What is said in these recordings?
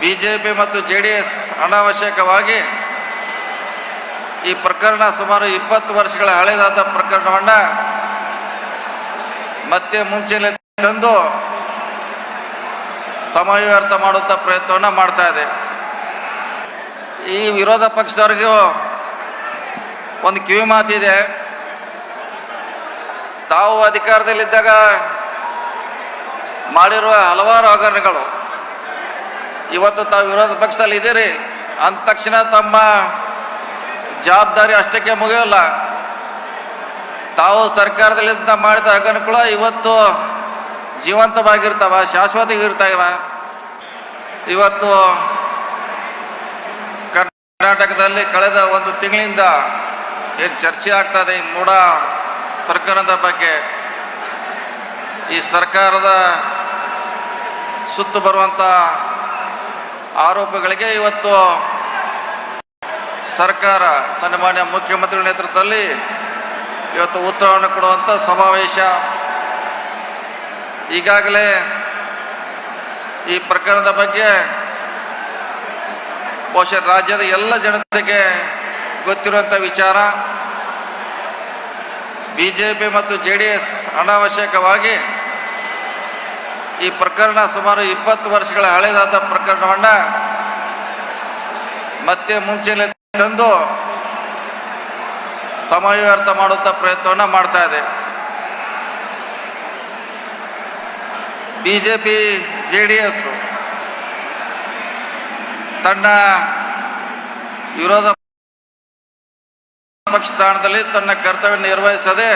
BJP ಮತ್ತು J D S ಅನಾವಶ್ಯಕವಾಗಿ ಈ ಪ್ರಕರಣ ಸುಮಾರು ಇಪ್ಪತ್ತು ವರ್ಷಗಳ ಹಳೆದಾದ ಪ್ರಕರಣವನ್ನು ಮತ್ತೆ ಮುಂಚೆಯಲ್ಲಿ ತಂದು ಸಮಯ ವ್ಯರ್ಥ ಮಾಡುವಂಥ ಪ್ರಯತ್ನವನ್ನು ಮಾಡ್ತಾ ಇದೆ. ಈ ವಿರೋಧ ಪಕ್ಷದವ್ರಿಗೂ ಒಂದು ಕಿವಿ ಮಾತಿದೆ ತಾವು ಅಧಿಕಾರದಲ್ಲಿದ್ದಾಗ ಮಾಡಿರುವ ಹಲವಾರು ಹಗರಣಗಳು. ಇವತ್ತು ತಾವು ವಿರೋಧ ಪಕ್ಷದಲ್ಲಿ ಇದ್ದೀರಿ ಅಂದ ತಕ್ಷಣ ತಮ್ಮ ಜವಾಬ್ದಾರಿ ಅಷ್ಟಕ್ಕೆ ಮುಗಿಯೋಲ್ಲ. ತಾವು ಸರ್ಕಾರದಲ್ಲಿದ್ದ ಮಾಡಿದ ಹಗನುಕುಳ ಇವತ್ತು ಜೀವಂತವಾಗಿರ್ತಾವ, ಶಾಶ್ವತವಾಗಿರ್ತಾವ. ಇವತ್ತು ಕರ್ನಾಟಕದಲ್ಲಿ ಕಳೆದ ಒಂದು ತಿಂಗಳಿಂದ ಏನು ಚರ್ಚೆ ಆಗ್ತದೆ ಈ ಮೂಡ ಪ್ರಕರಣದ ಬಗ್ಗೆ. ಈ ಸರ್ಕಾರದ ಸುತ್ತು ಬರುವಂಥ ಆರೋಪಗಳಿಗೆ ಇವತ್ತು ಸರ್ಕಾರ ಸನ್ಮಾನ್ಯ ಮುಖ್ಯಮಂತ್ರಿ ನೇತೃತ್ವದಲ್ಲಿ ಇವತ್ತು ಉತ್ತರವನ್ನು ಕೊಡುವಂಥ ಸಮಾವೇಶ. ಈಗಾಗಲೇ ಈ ಪ್ರಕರಣದ ಬಗ್ಗೆ ಬಹುಶಃ ರಾಜ್ಯದ ಎಲ್ಲ ಜನತೆಗೆ ಗೊತ್ತಿರುವಂಥ ವಿಚಾರ. ಬಿ ಮತ್ತು ಜೆ ಡಿ ಎಸ್ ಅನಾವಶ್ಯಕವಾಗಿ ಈ ಪ್ರಕರಣ ಸುಮಾರು ಇಪ್ಪತ್ತು ವರ್ಷಗಳ ಹಳೆದಾದ ಪ್ರಕರಣವನ್ನ ಮತ್ತೆ ಮುಂಚೆಲೆ ತಂದು ಸಮಯ ವ್ಯರ್ಥ ಮಾಡುವಂಥ ಪ್ರಯತ್ನವನ್ನ ಮಾಡ್ತಾ ಇದೆ. ಬಿಜೆಪಿ ಜೆ ಡಿ ಎಸ್ ತನ್ನ ವಿರೋಧ ಪಕ್ಷ ಸ್ಥಾನದಲ್ಲಿ ತನ್ನ ಕರ್ತವ್ಯ ನಿರ್ವಹಿಸದೆ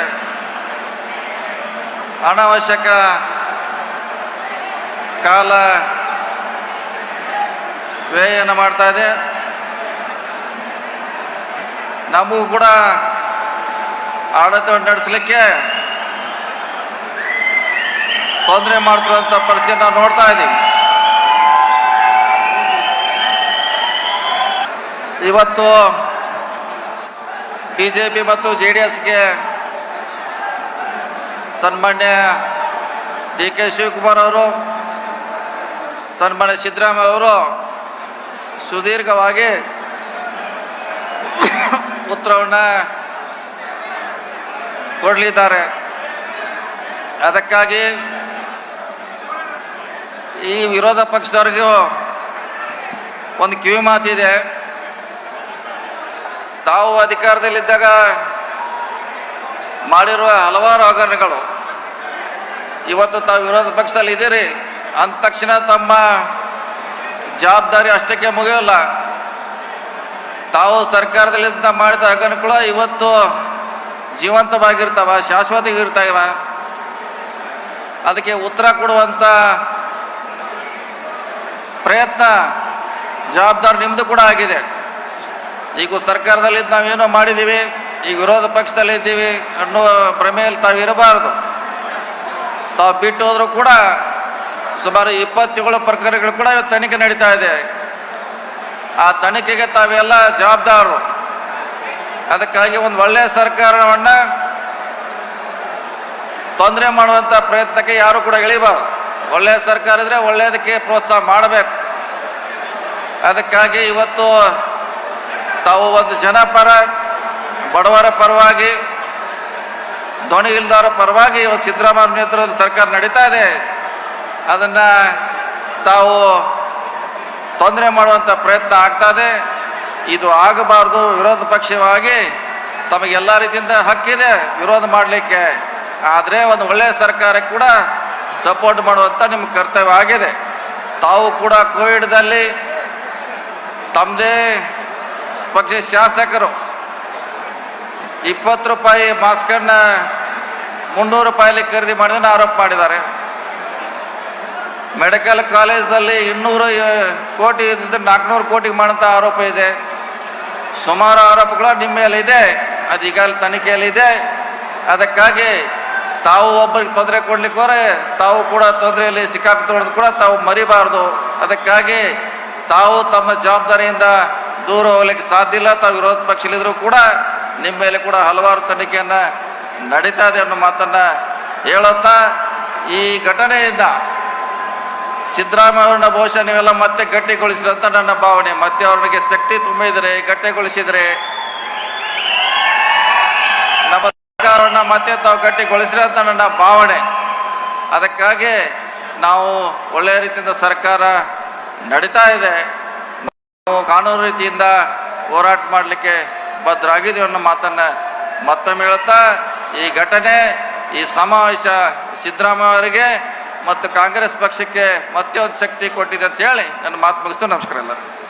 ಅನಾವಶ್ಯಕ ಕಾಲ ವ್ಯಯನ ಮಾಡ್ತಾ ಇದೆ. ನಮಗೂ ಕೂಡ ಆಡಳಿತವನ್ನು ನಡೆಸಲಿಕ್ಕೆ ತೊಂದರೆ ಮಾಡ್ತಿರುವಂಥ ಪರಿಸ್ಥಿತಿ ನಾವು ನೋಡ್ತಾ ಇದ್ದೀವಿ. ಇವತ್ತು ಬಿ ಜೆ ಪಿ ಮತ್ತು ಜೆ ಡಿ ಎಸ್ಗೆ ಸನ್ಮಾನ್ಯ ಡಿ ಕೆ ಶಿವಕುಮಾರ್ ಅವರು ಸನ್ಮಾನ್ಯ ಸಿದ್ದರಾಮಯ್ಯ ಅವರು ಸುದೀರ್ಘವಾಗಿ ಉತ್ತರವನ್ನು ಕೊಡಲಿದ್ದಾರೆ. ಅದಕ್ಕಾಗಿ ಈ ವಿರೋಧ ಪಕ್ಷದವ್ರಿಗೂ ಒಂದು ಕಿವಿ ಮಾತಿದೆ. ತಾವು ಅಧಿಕಾರದಲ್ಲಿದ್ದಾಗ ಮಾಡಿರುವ ಹಲವಾರು ಹಗರಣಗಳು. ಇವತ್ತು ತಾವು ವಿರೋಧ ಪಕ್ಷದಲ್ಲಿ ಇದ್ದೀರಿ ಅಂದ ತಕ್ಷಣ ತಮ್ಮ ಜವಾಬ್ದಾರಿ ಅಷ್ಟಕ್ಕೆ ಮುಗಿಯೋಲ್ಲ. ತಾವು ಸರ್ಕಾರದಲ್ಲಿದ್ದ ಮಾಡಿದ ಹಗರಣಗಳು ಇವತ್ತು ಜೀವಂತವಾಗಿರ್ತಾವ, ಶಾಶ್ವತವಾಗಿರ್ತಾವ. ಅದಕ್ಕೆ ಉತ್ತರ ಕೊಡುವಂಥ ಪ್ರಯತ್ನ, ಜವಾಬ್ದಾರಿ ನಿಮ್ಮದು ಕೂಡ ಆಗಿದೆ. ಈಗ ಸರ್ಕಾರದಲ್ಲಿ ನಾವೇನೋ ಮಾಡಿದ್ದೀವಿ ಈಗ ವಿರೋಧ ಪಕ್ಷದಲ್ಲಿ ಇದ್ದೀವಿ ಅನ್ನೋ ಭ್ರಮೆಯಲ್ಲಿ ತಾವು ಇರಬಾರದು ತಾವು ಬಿಟ್ಟು ಹೋದರೂ ಕೂಡ ಸುಮಾರು ಇಪ್ಪತ್ತೇಳು ಪ್ರಕರಣಗಳು ಕೂಡ ಇವತ್ತು ತನಿಖೆ ನಡೀತಾ ಇದೆ. ಆ ತನಿಖೆಗೆ ತಾವೆಲ್ಲ ಜವಾಬ್ದಾರರು ಅದಕ್ಕಾಗಿ ಒಂದು ಒಳ್ಳೆಯ ಸರ್ಕಾರವನ್ನ ತೊಂದರೆ ಮಾಡುವಂಥ ಪ್ರಯತ್ನಕ್ಕೆ ಯಾರು ಕೂಡ ಇಳಿಬಾರ್ದು. ಒಳ್ಳೆಯ ಸರ್ಕಾರ ಇದ್ರೆ ಒಳ್ಳೆಯದಕ್ಕೆ ಪ್ರೋತ್ಸಾಹ ಮಾಡಬೇಕು. ಅದಕ್ಕಾಗಿ ಇವತ್ತು ತಾವು ಒಂದು ಜನಪರ, ಬಡವರ ಪರವಾಗಿ ಧ್ವನಿ ಇಲ್ದಾರ ಪರವಾಗಿ ಇವತ್ತು ಸಿದ್ದರಾಮಯ್ಯ ನೇತೃತ್ವದ ಸರ್ಕಾರ ನಡೀತಾ ಇದೆ. ಅದನ್ನು ತಾವು ತೊಂದರೆ ಮಾಡುವಂಥ ಪ್ರಯತ್ನ ಆಗ್ತಾ ಇದೆ. ಆಗಬಾರ್ದು, ವಿರೋಧ ಪಕ್ಷವಾಗಿ ತಮಗೆಲ್ಲ ರೀತಿಯಿಂದ ಹಕ್ಕಿದೆ ವಿರೋಧ ಮಾಡಲಿಕ್ಕೆ. ಆದರೆ ಒಂದು ಒಳ್ಳೆಯ ಸರ್ಕಾರಕ್ಕೆ ಕೂಡ ಸಪೋರ್ಟ್ ಮಾಡುವಂಥ ನಿಮ್ಮ ಕರ್ತವ್ಯ ಆಗಿದೆ. ತಾವು ಕೂಡ ಕೋವಿಡ್ದಲ್ಲಿ ತಮ್ಮದೇ ಪಕ್ಷ ಶಾಸಕರು. ಇಪ್ಪತ್ತು ರೂಪಾಯಿ ಮಾಸ್ಕನ್ನು ಮುನ್ನೂರು ರೂಪಾಯಲ್ಲಿ ಖರೀದಿ ಮಾಡಿದ ಆರೋಪ ಮಾಡಿದ್ದಾರೆ. ಮೆಡಿಕಲ್ ಕಾಲೇಜಲ್ಲಿ ಇನ್ನೂರು ಕೋಟಿ ಇದ್ದಿದ್ದು ನಾಲ್ಕುನೂರು ಕೋಟಿಗೆ ಮಾಡೋಂಥ ಆರೋಪ ಇದೆ. ಸುಮಾರು ಆರೋಪಗಳು ನಿಮ್ಮ ಮೇಲೆ ಇದೆ ಅದು ಈಗ ತನಿಖೆಯಲ್ಲಿ ಇದೆ ಅದಕ್ಕಾಗಿ ತಾವು ಒಬ್ಬರಿಗೆ ತೊಂದರೆ ಕೊಡ್ಲಿಕ್ಕೆ ಹೋದ್ರೆ ತಾವು ಕೂಡ ತೊಂದರೆಯಲ್ಲಿ ಸಿಕ್ಕಾಕ್ತೊಳದು ಕೂಡ ತಾವು ಮರಿಬಾರ್ದು. ಅದಕ್ಕಾಗಿ ತಾವು ತಮ್ಮ ಜವಾಬ್ದಾರಿಯಿಂದ ದೂರ ಹೋಗ್ಲಿಕ್ಕೆ ಸಾಧ್ಯ ಇಲ್ಲ. ತಾವು ವಿರೋಧ ಪಕ್ಷದಲ್ಲಿದ್ದರೂ ಕೂಡ ನಿಮ್ಮ ಮೇಲೆ ಕೂಡ ಹಲವಾರು ತನಿಖೆಯನ್ನು ನಡೀತಾ ಇದೆ ಅನ್ನೋ ಮಾತನ್ನು ಹೇಳುತ್ತಾ ಈ ಘಟನೆಯಿಂದ ಸಿದ್ದರಾಮಯ್ಯ ಅವ್ರನ್ನ ಬಹುಶಃ ನೀವೆಲ್ಲ ಮತ್ತೆ ಗಟ್ಟಿಗೊಳಿಸಿರಂತ ನನ್ನ ಭಾವನೆ. ಮತ್ತೆ ಅವ್ರಿಗೆ ಶಕ್ತಿ ತುಂಬಿದರೆ, ಗಟ್ಟಿಗೊಳಿಸಿದರೆ ನಮ್ಮ ಸರ್ಕಾರವನ್ನ ಮತ್ತೆ ತಾವು ಗಟ್ಟಿಗೊಳಿಸಿರಿ ಅಂತ ನನ್ನ ಭಾವನೆ. ಅದಕ್ಕಾಗಿ ನಾವು ಒಳ್ಳೆಯ ರೀತಿಯಿಂದ ಸರ್ಕಾರ ನಡೀತಾ ಇದೆ. ನಾವು ಕಾನೂನು ರೀತಿಯಿಂದ ಹೋರಾಟ ಮಾಡಲಿಕ್ಕೆ ಬದ್ಧರಾಗಿದ್ದೀವಿ ಅನ್ನೋ ಮಾತನ್ನ ಮತ್ತೊಮ್ಮೆ ಹೇಳ್ತಾ, ಈ ಘಟನೆ, ಈ ಸಮಾವೇಶ ಸಿದ್ದರಾಮಯ್ಯ ಅವರಿಗೆ ಮತ್ತು ಕಾಂಗ್ರೆಸ್ ಪಕ್ಷಕ್ಕೆ ಮತ್ತೆ ಒಂದು ಶಕ್ತಿ ಕೊಟ್ಟಿದೆ ಅಂತ ಹೇಳಿ ನನ್ನ ಮಾತು ಮುಗಿಸ್ತು. ನಮಸ್ಕಾರ ಎಲ್ಲರೂ